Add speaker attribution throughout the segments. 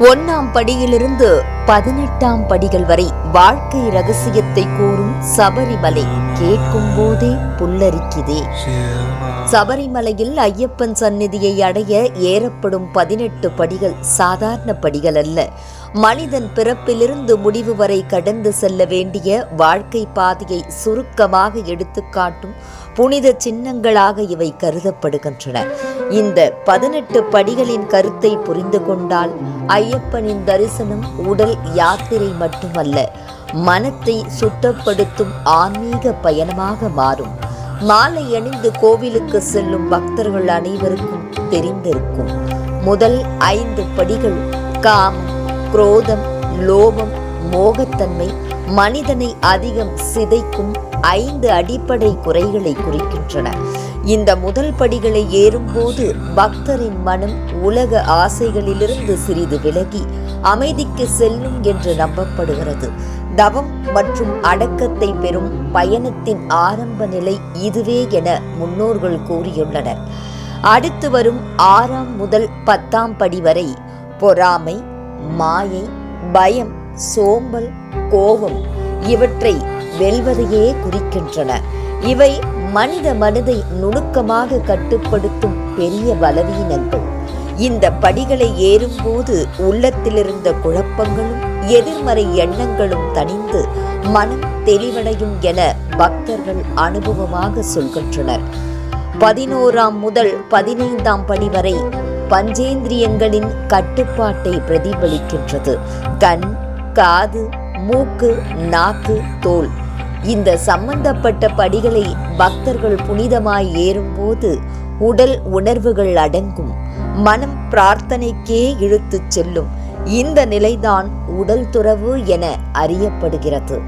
Speaker 1: ஒன்னாம் படியிலிருந்து பதினெட்டாம் படிகள் வரை வாழ்க்கை ரகசியத்தை கூறும் சபரிமலை கேட்கும் போதே புல்லரிக்குதே. சபரிமலையில் ஐயப்பன் சந்நிதியை அடைய ஏறப்படும் பதினெட்டு படிகள் சாதாரண படிகள் அல்ல. மனிதன் பிறப்பிலிருந்து முடிவு வரை கடந்து செல்ல வேண்டிய வாழ்க்கை பாதையை சுருக்கமாக எடுத்துக்காட்டும் புனித சின்னங்களாக இவை கருதப்படுகின்றன. இந்த பதினெட்டு படிகளின் கருத்தை புரிந்து கொண்டால் ஐயப்பனின் தரிசனம் உடல் யாத்திரை மட்டுமல்ல மனத்தை சுத்தப்படுத்தும் ஆன்மீக பயணமாக மாறும். மாலை அணிந்து கோவிலுக்கு செல்லும் பக்தர்கள் அனைவருக்கும் தெரிந்திருக்கும். முதல் ஐந்து படிகள் காமம் குரோதம் லோபம் மோகத்தன்மை மனிதனை அதிகம் சிதைக்கும் ஐந்து அடிப்படை குறைகளை குறிக்கின்றன. இந்த முதல் படிகளை ஏறும்போது பக்தரின் மனம் உலக ஆசைகளிலிருந்து சிறிது விலகி அமைதிக்கு செல்லும் என்று நம்பப்படுகிறது. தவம் மற்றும் அடக்கத்தை பெறும் பயணத்தின் ஆரம்ப நிலை இதுவே என முன்னோர்கள் கூறியுள்ளனர். அடுத்து வரும் ஆறாம் முதல் பத்தாம் படி வரை பொறாமை மாயை பயம் சோம்பல் கோபம் இவற்றை வெல்வதையே குறிக்கின்றன. இவை மனித மனதை நுணுக்கமாக கட்டுப்படுத்தும் பெரிய பலவீனங்கள். இந்த படிகளை ஏறும்போது உள்ளத்திலிருந்த குழப்பங்களும் எதிர்மறை எண்ணங்களும் தணிந்து மனம் தெளிவடையும் என பக்தர்கள் அனுபவமாக சொல்கின்றனர். பதினோராம் முதல் பதினைந்தாம் படி வரை பஞ்சேந்திரியங்களின் கட்டுப்பாட்டை பிரதிபலிக்கின்றது. கண் காது மூக்கு நாக்கு தோல். இந்த சம்பந்தப்பட்ட படிகளை பக்தர்கள் புனிதமாய் ஏறும்போது உடல் உணர்வுகள் அடங்கும். மனம் பிரார்த்தனைக்கே இழுத்துச் செல்லும். இந்த நிலைதான் உடல் துறவு என அறியப்படுகிறது.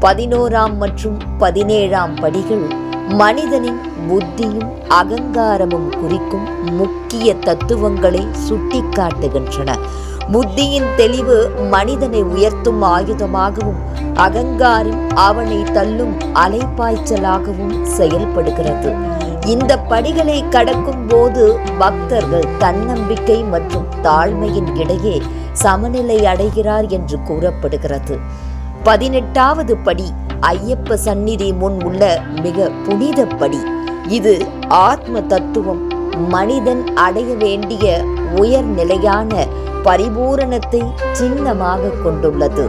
Speaker 1: பதினோராம் மற்றும் பதினேழாம் படிகள் மனிதனின் புத்தியும் அகங்காரமும் குறிக்கும் முக்கிய தத்துவங்களை சுட்டிக்காட்டுகின்றன. புத்தியின் தெளிவு மனிதனை உயர்த்தும் ஆயுதமாகவும் அகங்காரம் அவனை தள்ளும் அலைப்பாய்ச்சலாகவும் செயல்படுகிறது. இந்த படிகளை கடக்கும் போது பக்தர்கள் தன்னம்பிக்கை மற்றும் தாழ்மையின் இடையே சமநிலை அடைகிறார் என்று கூறப்படுகிறது. பதினெட்டாவது படி ஐயப்ப சந்நிதி முன் உள்ள மிக புனித படி. இது ஆத்ம தத்துவம் மனிதன் அடைய வேண்டிய உயர்நிலையான பரிபூரணத்தை சின்னமாக கொண்டுள்ளது.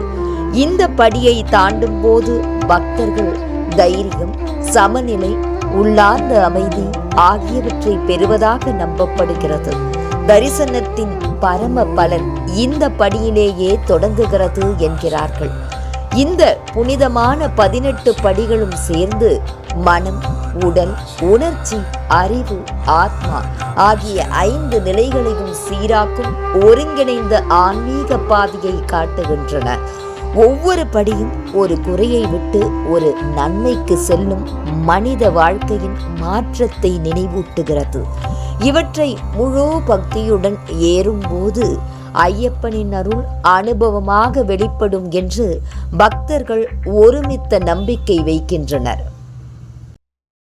Speaker 1: இந்த படியை தாண்டும் போது பக்தர்கள் தைரியம் சமநிலை உள்ளார்ந்த அமைதி ஆகியவற்றை பெறுவதாக நம்பப்படுகிறது. தரிசனத்தின் பரம பலன் இந்த படியிலேயே தொடங்குகிறது என்கிறார்கள். இந்த புனிதமான பதினெட்டு படிகளும் சேர்ந்து மனம் உடல் உணர்ச்சி அறிவு ஆத்மா ஆகிய ஐந்து நிலைகளையும் சீராக்கும் ஒருங்கிணைந்த ஆன்மீக பாதையை காட்டுகின்றன. ஒவ்வொரு படியும் ஒரு குறையை விட்டு ஒரு நன்மைக்கு செல்லும் மனித வாழ்க்கையின் மாற்றத்தை நினைவூட்டுகிறது. இவற்றை முழு பக்தியுடன் ஏறும்போது ஐயப்பனின் அருள் அனுபவமாக வெளிப்படும் என்று பக்தர்கள் ஒருமித்த நம்பிக்கை வைக்கின்றனர்.